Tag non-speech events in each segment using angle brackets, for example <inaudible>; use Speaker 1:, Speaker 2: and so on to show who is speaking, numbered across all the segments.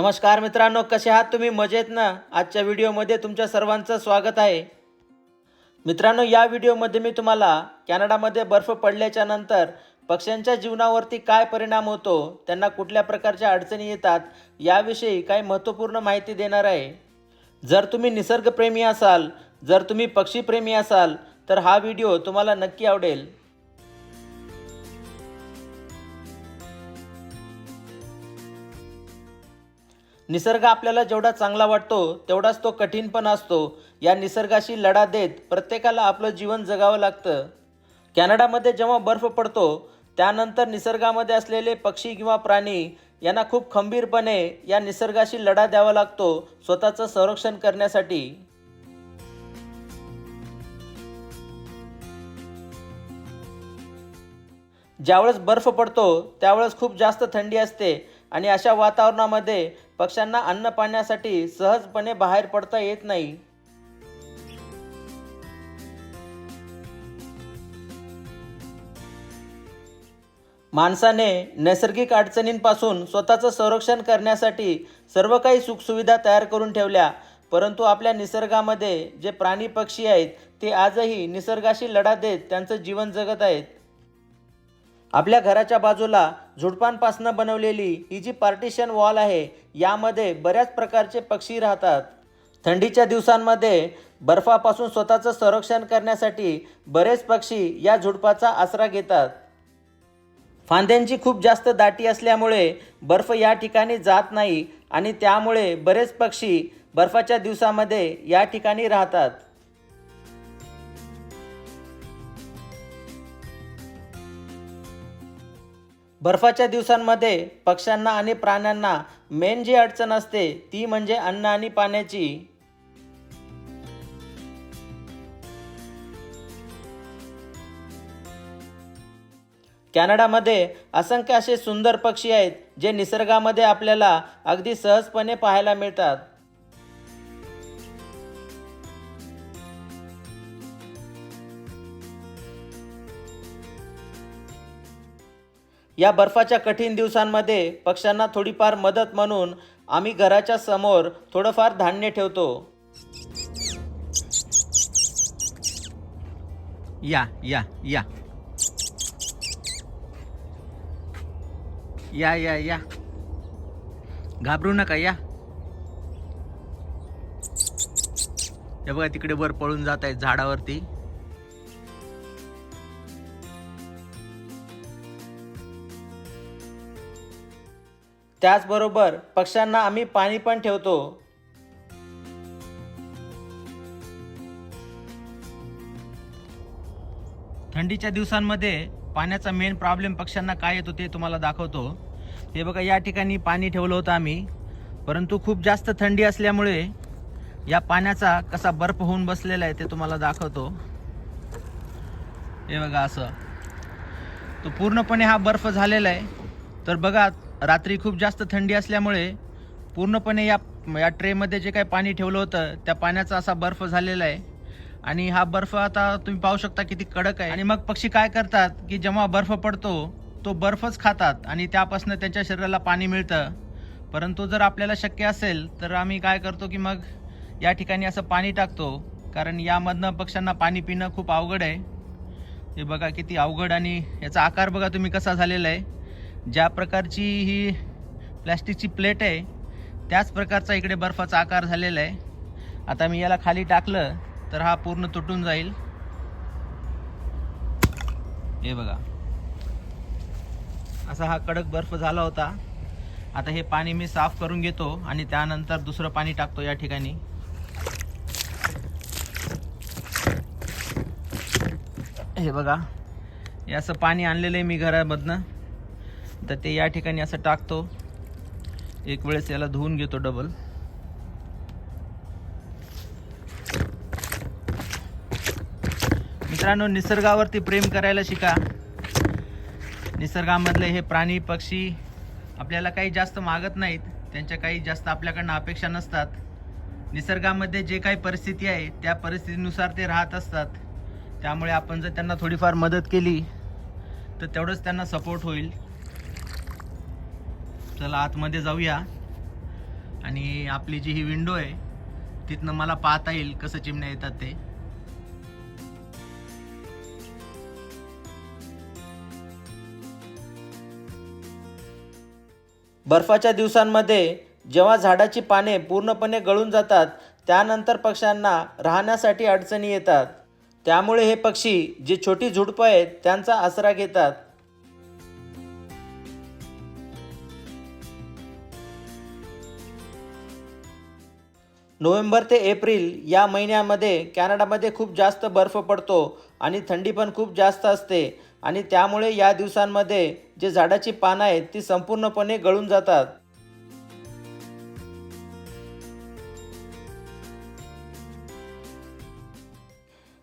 Speaker 1: नमस्कार मित्रांनो कसे आहात तुम्ही? मजेत ना? आजच्या व्हिडिओमध्ये तुमच्या सर्वांचं स्वागत आहे. मित्रांनो या व्हिडिओमध्ये मी तुम्हाला कॅनडामध्ये बर्फ पडल्याच्या नंतर पक्ष्यांच्या जीवनावरती काय परिणाम होतो त्यांना कुठल्या प्रकारच्या अडचणी येतात याविषयी काही महत्त्वपूर्ण माहिती देणार आहे. जर तुम्ही निसर्गप्रेमी असाल जर तुम्ही पक्षीप्रेमी असाल तर हा व्हिडिओ तुम्हाला नक्की आवडेल. निसर्ग आपल्याला जेवढा चांगला वाटतो तेवढाच तो कठीण पण असतो. या निसर्गाशी लढा देत प्रत्येकाला आपलं जीवन जगावं लागतं. कॅनडामध्ये जेव्हा बर्फ पडतो त्यानंतर निसर्गामध्ये असलेले पक्षी किंवा प्राणी यांना खूप खंबीरपणे या निसर्गाशी लढा द्यावा लागतो स्वतःचं संरक्षण करण्यासाठी. ज्यावेळेस बर्फ पडतो त्यावेळेस खूप जास्त थंडी असते आणि अशा वातावरणामध्ये पक्ष्यांना अन्न पाण्यासाठी सहजपणे बाहेर पडता येत नाही. माणसाने नैसर्गिक अडचणींपासून स्वतःचं संरक्षण करण्यासाठी सर्व काही सुखसुविधा तयार करून ठेवल्या परंतु आपल्या निसर्गामध्ये जे प्राणी पक्षी आहेत ते आजही निसर्गाशी लढा देत त्यांचं जीवन जगत आहेत. आपल्या घराच्या बाजूला झुडपांपासनं बनवलेली ही जी पार्टिशन वॉल आहे यामध्ये बऱ्याच प्रकारचे पक्षी राहतात. थंडीच्या दिवसांमध्ये बर्फापासून स्वतःचं संरक्षण करण्यासाठी बरेच पक्षी या झुडपाचा आसरा घेतात. फांद्यांची खूप जास्त दाटी असल्यामुळे बर्फ या ठिकाणी जात नाही आणि त्यामुळे बरेच पक्षी बर्फाच्या दिवसामध्ये या ठिकाणी राहतात. बर्फाच्या दिवसांमध्ये पक्ष्यांना आणि प्राण्यांना मेन जी अडचण असते ती म्हणजे अन्न आणि पाण्याची. कॅनडामध्ये असंख्य असे सुंदर पक्षी आहेत जे निसर्गामध्ये आपल्याला अगदी सहजपणे पाहायला मिळतात. या बर्फाच्या कठीण दिवसांमध्ये पक्ष्यांना थोडीफार मदत म्हणून आम्ही घराच्या समोर थोडंफार धान्य ठेवतो. या या या. या या या. घाबरू नका या. हे बघा तिकडे वर पळून जात आहेत झाडावरती. त्याचबरोबर पक्ष्यांना आम्ही पाणी पण ठेवतो. थंडीच्या दिवसांमध्ये पाण्याचा मेन प्रॉब्लेम पक्ष्यांना काय येतो ते तुम्हाला दाखवतो. हे बघा या ठिकाणी पाणी ठेवलं होतं आम्ही. परंतु खूप जास्त थंडी असल्यामुळे या पाण्याचा कसा बर्फ होऊन बसलेला आहे ते तुम्हाला दाखवतो. हे बघा असं. तो पूर्णपणे हा बर्फ झालेला आहे. तर बघा रात्री खूप जास्त थंडी असल्यामुळे पूर्णपणे या या ट्रेमध्ये जे काही पाणी ठेवलं होतं त्या पाण्याचा असा बर्फ झालेला आहे. आणि हा बर्फ आता तुम्ही पाहू शकता किती कडक आहे. आणि मग पक्षी काय करतात की जेव्हा बर्फ पडतो तो बर्फच खातात आणि त्यापासून त्यांच्या शरीराला पाणी मिळतं. परंतु जर आपल्याला शक्य असेल तर आम्ही काय करतो की मग या ठिकाणी असं पाणी टाकतो. कारण यामधनं पक्ष्यांना पाणी पिणं खूप अवघड आहे. हे बघा किती अवघड आणि याचा आकार बघा तुम्ही कसा झालेला आहे. ज्या प्रकारची ही प्लॅस्टिकची प्लेट आहे त्याच प्रकारचा इकडे बर्फाचा आकार झालेला आहे. आता मी याला खाली टाकलं तर हा पूर्ण तुटून जाईल. हे बघा. असा हा कडक बर्फ झाला होता. आता हे पाणी मी साफ करून घेतो आणि त्यानंतर दुसरं पाणी टाकतो या ठिकाणी. हे बघा. हे असं पाणी आणलेलं आहे मी घरामधनं. तर ते या ठिकाणी असं टाकतो. एक वेळेस याला धुवून घेतो डबल मित्रांनो निसर्गावरती प्रेम करायला शिका. निसर्गामधले हे प्राणी पक्षी आपल्याला काही जास्त मागत नाहीत. त्यांच्या काही जास्त आपल्याकडनं अपेक्षा नसतात. निसर्गामध्ये जे काही परिस्थिती आहे त्या परिस्थितीनुसार ते राहत असतात. त्यामुळे आपण जर त्यांना थोडीफार मदत केली तर तेवढंच त्यांना सपोर्ट होईल. चला आतमध्ये जाऊया. आणि आपली जी ही विंडो आहे तिथनं मला पाहता येईल कसं चिमण्या येतात ते. बर्फाच्या दिवसांमध्ये जेव्हा झाडाची पाने पूर्णपणे गळून जातात त्यानंतर पक्ष्यांना राहण्यासाठी अडचणी येतात. त्यामुळे हे पक्षी जी छोटी झुडपं आहेत त्यांचा आसरा घेतात. नोव्हेंबर ते एप्रिल या महिन्यामध्ये कॅनडामध्ये खूप जास्त बर्फ पडतो आणि थंडी पण खूप जास्त असते. आणि त्यामुळे या दिवसांमध्ये जे झाडाची पानं आहेत ती संपूर्णपणे गळून जातात.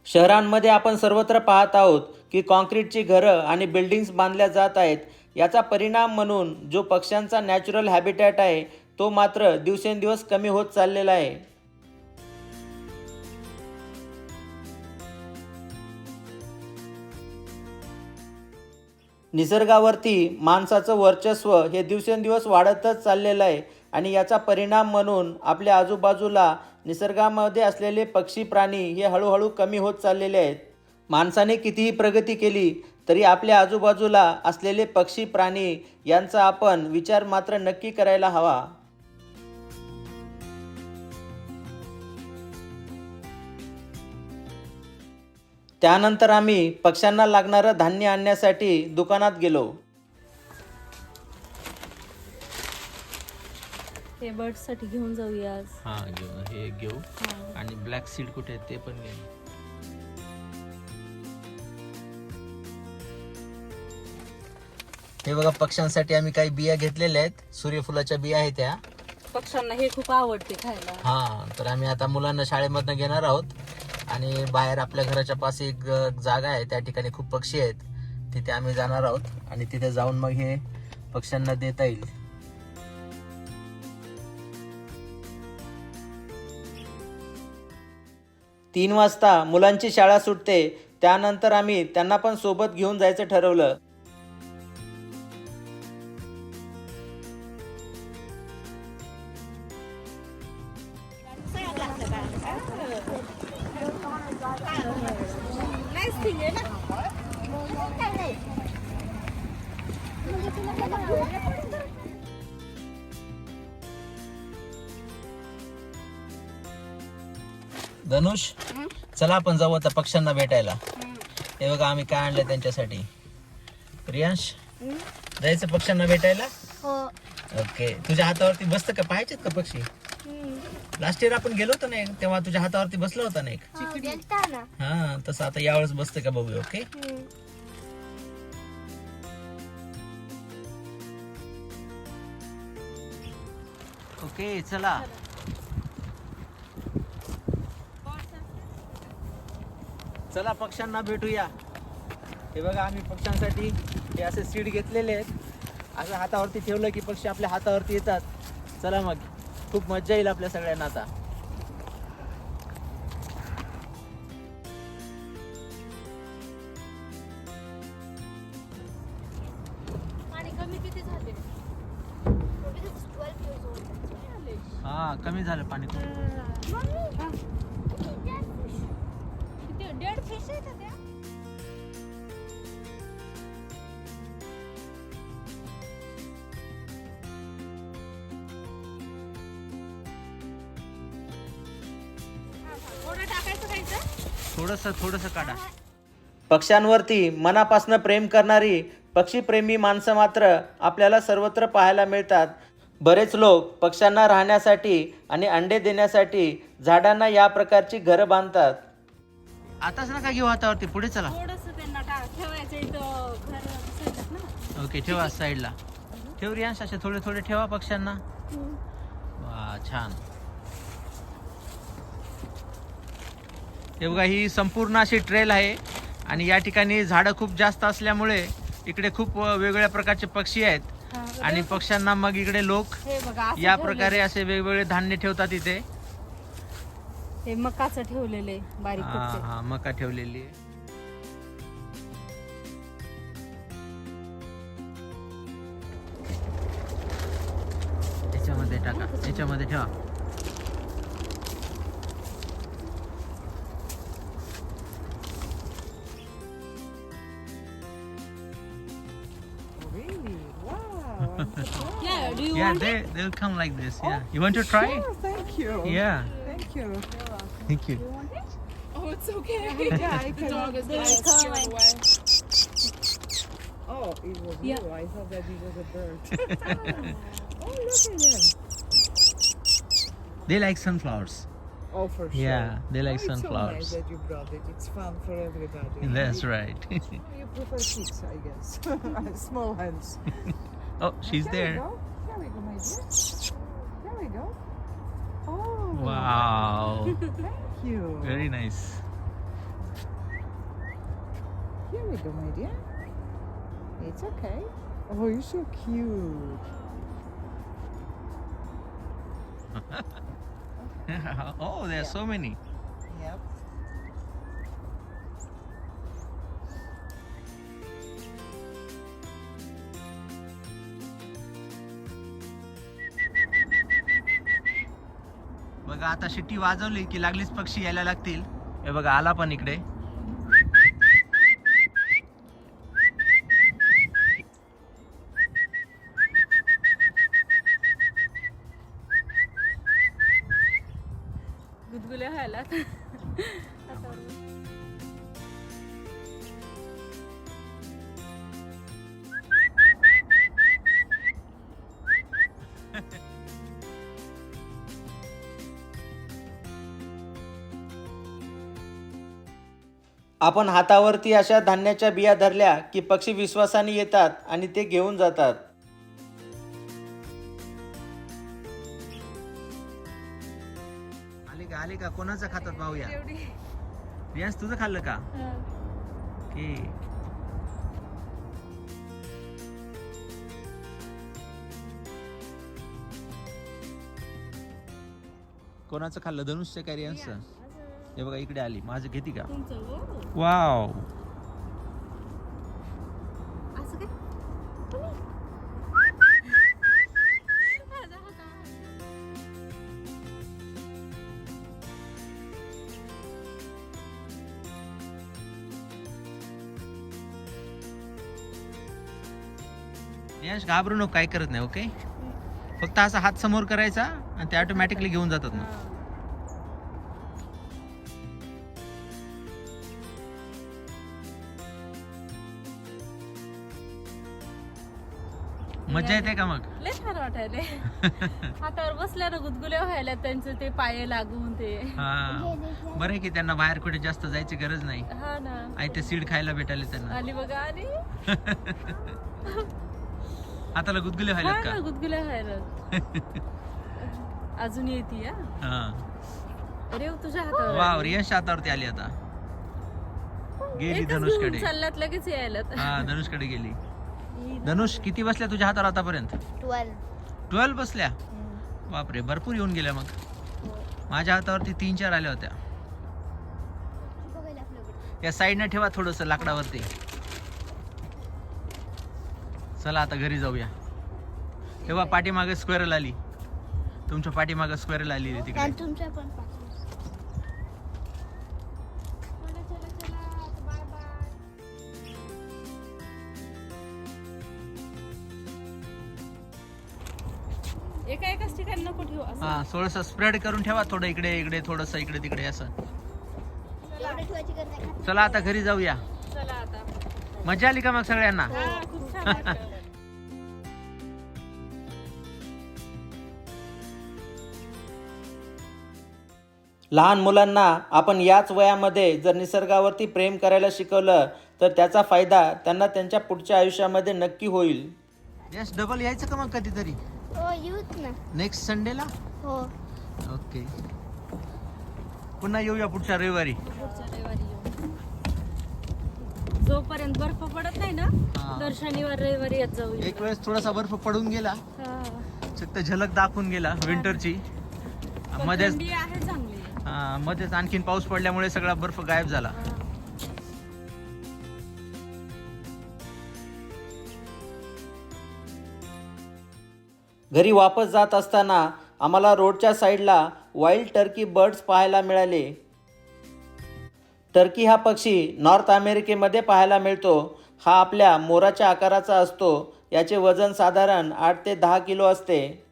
Speaker 1: शहरांमध्ये आपण सर्वत्र पाहत आहोत की कॉन्क्रीटची घरं आणि बिल्डिंग्स बांधल्या जात आहेत. याचा परिणाम म्हणून जो पक्ष्यांचा नॅचरल हॅबिटॅट आहे तो मात्र दिवसेंदिवस कमी होत चाललेला आहे. निसर्गावरती माणसाचं वर्चस्व हे दिवसेंदिवस वाढतच चाललेलं आहे आणि याचा परिणाम म्हणून आपल्या आजूबाजूला निसर्गामध्ये असलेले पक्षी प्राणी हे हळूहळू कमी होत चाललेले आहेत. माणसाने कितीही प्रगती केली तरी आपल्या आजूबाजूला असलेले पक्षी प्राणी यांचा आपण विचार मात्र नक्की करायला हवा. त्यानंतर आम्ही पक्ष्यांना लागणारं धान्य आणण्यासाठी दुकानात गेलो.
Speaker 2: बर्डसाठी घेऊन जाऊया आज.
Speaker 1: हा घेऊ. हे घेऊ.
Speaker 2: हा.
Speaker 1: आणि ब्लॅक सीड कुठे आहे ते पण घेऊ हे बघा पक्ष्यांसाठी आम्ही काही बिया घेतलेल्या आहेत. सूर्यफुलाच्या बिया आहेत त्या.
Speaker 2: पक्ष्यांना हे खूप आवडते खायला.
Speaker 1: हा तर आम्ही आता मुलांना शाळेमधनं घेणार आहोत. आणि बाहेर आपल्या घराच्या पास एक जागा आहे. त्या ठिकाणी खूप पक्षी आहेत. तिथे आम्ही जाणार आहोत. आणि तिथे जाऊन मग हे पक्ष्यांना देता येईल. तीन वाजता मुलांची शाळा सुटते. त्यानंतर आम्ही त्यांना पण सोबत घेऊन जायचं ठरवलं. धनुष चला आपण जाऊ आता पक्ष्यांना भेटायला. हे बघा आम्ही काय आणलंय त्यांच्यासाठी. प्रियांश जायचं पक्ष्यांना भेटायला?
Speaker 3: हो.
Speaker 1: ओके तुझ्या हातावरती बसतं का? पाहायचेत का पक्षी? लास्ट इयर आपण गेलो होतो ना एक, तेव्हा तुझ्या हातावरती बसला होता ना एक.
Speaker 3: गेलता ना.
Speaker 1: हा तसं आता यावेळेस बसतं का बघूया ओके ओके चला. चला पक्ष्यांना भेटूया. हे बघा आम्ही पक्ष्यांसाठी हे असे सीड घेतलेले आहेत. असं हातावरती ठेवलं की पक्षी आपल्या हातावरती येतात. चला मग. खूप मज्जा येईल आपल्या सगळ्यांना आता. हा कमी झालं पाणी
Speaker 2: किती डेड फिश आहेत त्या?
Speaker 1: थोडस थोडस काढा. पक्ष्यांवरती मनापासनं प्रेम करणारी पक्षीप्रेमी माणसं मात्र आपल्याला सर्वत्र पाहायला मिळतात. बरेच लोक पक्ष्यांना राहण्यासाठी आणि अंडे देण्यासाठी झाडांना या प्रकारची घरं बांधतात. आताच नका घेऊ हातावरती पुढे चला.
Speaker 2: थोडस त्यांना टा ठेवायचं इथं घर दिसायचं ना?
Speaker 1: ओके ठेवा साईडला. ठेव रियांश असे थोडे थोडे ठेवा पक्ष्यांना. वा छान. हे बघा ही संपूर्ण अशी ट्रेल आहे आणि या ठिकाणी झाडं खूप जास्त असल्यामुळे इकडे खूप वेगवेगळ्या प्रकारचे पक्षी आहेत. आणि पक्ष्यांना मग इकडे लोक या. प्रकारे असे वेगवेगळे धान्य ठेवतात इथे.
Speaker 2: हे मकाचं ठेवलेले बारीक
Speaker 1: हा मका ठेवलेली आहे. त्याच्यामध्ये टाका याच्यामध्ये ठेवा.
Speaker 2: You
Speaker 1: Yeah,
Speaker 2: want
Speaker 1: they
Speaker 2: it?
Speaker 1: they'll come like this. Yeah. Oh, you want to try?
Speaker 3: Sure, thank you.
Speaker 1: Yeah.
Speaker 3: Thank you.
Speaker 1: Thank you.
Speaker 2: You want it?
Speaker 4: Oh, it's okay.
Speaker 3: Yeah, I <laughs>
Speaker 4: The
Speaker 3: can.
Speaker 4: dog is
Speaker 2: They
Speaker 4: gonna
Speaker 2: come
Speaker 4: away.
Speaker 3: Oh, it was
Speaker 2: Yeah.
Speaker 3: you. I thought that it was a bird. <laughs> <laughs> oh, look at them.
Speaker 1: They like sunflowers.
Speaker 3: Oh, for sure.
Speaker 1: Yeah, they like
Speaker 3: oh, it's so nice that you brought it. It's fun for everybody.
Speaker 1: That's right.
Speaker 3: You prefer kids, I guess. Small hands.
Speaker 1: oh, she's
Speaker 3: Here
Speaker 1: there.
Speaker 3: We go. Here we go, my dear. There we go. Oh.
Speaker 1: Wow. <laughs>
Speaker 3: Thank you.
Speaker 1: Very nice.
Speaker 3: Here we go, my dear. It's okay. Oh, you're so cute. <laughs>
Speaker 1: oh, there are so many. बघा आता शिट्टी वाजवली की लागलीच पक्षी यायला लागतील. हे बघा आला पण इकडे.
Speaker 2: गुदगुल्या व्हायला.
Speaker 1: आपण हातावरती अशा धान्याच्या बिया धरल्या की पक्षी विश्वासाने येतात आणि ते घेऊन जातात. आले का आले का? कोणाचं खातात पाहूया? रियास तुझं खाल्लं का? की कोणाचं खाल्लं? धनुष्य काय रियासचं हे बघा इकडे आली. माझं घेते का?
Speaker 2: हो.
Speaker 1: वाव. यश घाबरू नको काय करत नाही ओके? फक्त असा हात समोर करायचा आणि ते ऑटोमॅटिकली घेऊन जातात मग. मजा येते का मग?
Speaker 2: लय छान वाटायले <laughs> हातावर बसल्या ना गुदगुल्या व्हायला त्यांचं ते पाय लागून ते.
Speaker 1: हा. बरं आहे की त्यांना बाहेर कुठे जास्त जायची गरज नाही.
Speaker 2: हा ना.
Speaker 1: आई ते सीड खायला भेटायला त्यांना.
Speaker 2: आली बघा आली <laughs>
Speaker 1: हाताला गुदगुले
Speaker 2: हा
Speaker 1: व्हायलात
Speaker 2: ना
Speaker 1: का?
Speaker 2: गुदगुल्या व्हायला <laughs> अजून येते या
Speaker 1: हा.
Speaker 2: अरे तुझ्या हातावर.
Speaker 1: वाव
Speaker 2: आली.
Speaker 1: रियाश हातावरती आली आता. गेली
Speaker 2: एकच घेऊन
Speaker 1: धनुषकडे
Speaker 2: चालल्यात लगेच यायला
Speaker 1: हा धनुषकडे गेली. धनुष किती बसल्या तुझ्या हातावर आतापर्यंत?
Speaker 5: ट्वेल्व.
Speaker 1: ट्वेल्व बसल्या? बापरे भरपूर येऊन गेल्या मग. माझ्या हातावरती तीन चार आल्या होत्या. या साईडने ठेवा थोडस लाकडावरती. चला आता घरी जाऊया. तेव्हा पाठीमागे स्क्वेअरल आली. तुमच्या पाठीमागे स्क्वेअरल आली तिकडे.
Speaker 5: तुमच्या पण
Speaker 1: हा थोडस स्प्रेड करून ठेवा थोडं इकडे इकडे थोडस इकडे तिकडे असं. चला. आता घरी जाऊया.
Speaker 2: चला आता.
Speaker 1: मजा आली का मग सगळ्यांना?
Speaker 2: हा खूप छान वाटलं.
Speaker 1: लहान मुलांना आपण याच वयामध्ये जर निसर्गावरती प्रेम करायला शिकवलं तर त्याचा फायदा त्यांना त्यांच्या पुढच्या आयुष्यामध्ये नक्की होईल. यस डबल यायचं का मग कधीतरी?
Speaker 5: हो येऊच ना.
Speaker 1: नेक्स्ट संडेला
Speaker 5: हो.
Speaker 1: ओके पुन्हा येऊया पुढच्या रविवारी.
Speaker 2: पुढच्या रविवारी येऊ. जोपर्यंत बर्फ पडत नाही ना
Speaker 1: हा.
Speaker 2: दर शनिवार रविवारी येत जाऊ
Speaker 1: एक वेळेस थोडासा बर्फ पडून गेला.
Speaker 2: हा.
Speaker 1: फक्त झलक दाखवून गेला विंटरची. मध्येच
Speaker 2: थंडी आहे चांगली.
Speaker 1: हा, मध्येच आणखीन पाऊस पडल्यामुळे सगळा बर्फ गायब झाला.
Speaker 2: हा.
Speaker 1: घरी वापस जात असताना आम्हाला रोडच्या साईडला वाईल्ड टर्की बर्ड्स पाहायला मिळाले. टर्की हा पक्षी नॉर्थ अमेरिकेमध्ये पाहायला मिळतो. हा आपल्या मोराच्या आकाराचा असतो. याचे वजन साधारण आठ ते दहा किलो असते.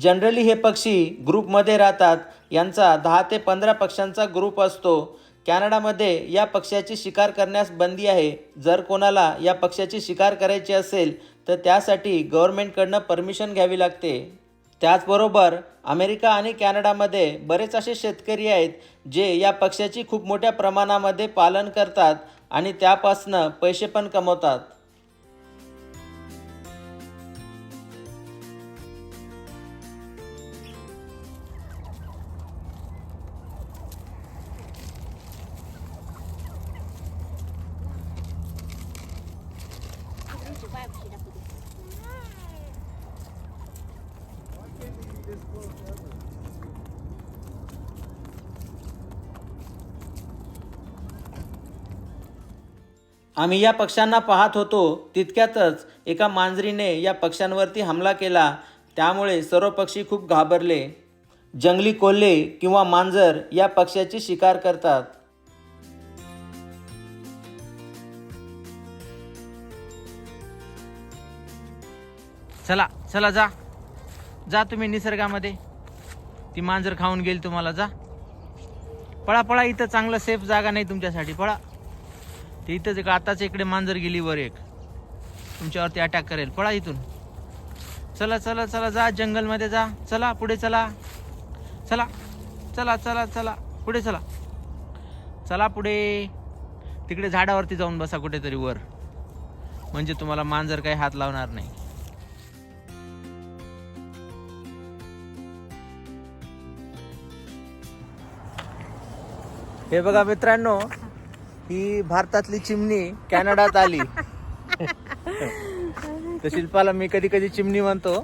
Speaker 1: जनरली हे पक्षी ग्रुपमध्ये राहतात. यांचा दहा ते पंधरा पक्ष्यांचा ग्रुप असतो. कॅनडामध्ये या पक्ष्याची शिकार करण्यास बंदी आहे. जर कोणाला या पक्ष्याची शिकार करायची असेल तर त्यासाठी गव्हर्मेंटकडनं परमिशन घ्यावी लागते. त्याचबरोबर अमेरिका आणि कॅनडामध्ये बरेच असे शेतकरी आहेत जे या पक्ष्याची खूप मोठ्या प्रमाणामध्ये पालन करतात आणि त्यापासनं पैसे पण कमवतात. आम्ही या पक्ष्यांना पाहत होतो तितक्यातच एका मांजरीने या पक्ष्यांवरती हमला केला. त्यामुळे सर्व पक्षी खूप घाबरले. जंगली कोल्हे किंवा मांजर या पक्ष्याची शिकार करतात. चला चला जा. जा तुम्ही निसर्गामध्ये. ती मांजर खाऊन गेली तुम्हाला जा. पळा पळा इथं चांगलं सेफ जागा नाही तुमच्यासाठी पळा. ते इथंच एक आताच इकडे मांजर गेली वर एक. तुमच्यावरती अटॅक करेल. पळा इथून. चला चला चला जा जंगलमध्ये जा. चला पुढे चला. चला चला चला चला पुढे चला. चला पुढे. तिकडे झाडावरती जाऊन बसा कुठेतरी वर. म्हणजे तुम्हाला मांजर काही हात लावणार नाही. हे बघा मित्रांनो ही भारतातली चिमणी कॅनडात आली. तर शिल्पाला मी कधी कधी चिमणी म्हणतो.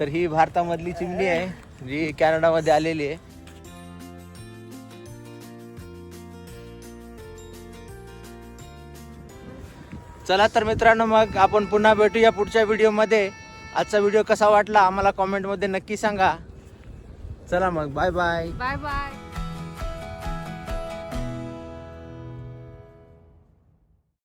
Speaker 1: तर ही भारतामधली चिमणी आहे जी कॅनडामध्ये आलेली आहे. चला तर मित्रांनो मग आपण पुन्हा भेटूया पुढच्या व्हिडिओमध्ये. आजचा व्हिडिओ कसा वाटला आम्हाला कॉमेंटमध्ये नक्की सांगा. चला मग बाय बाय
Speaker 2: बाय बाय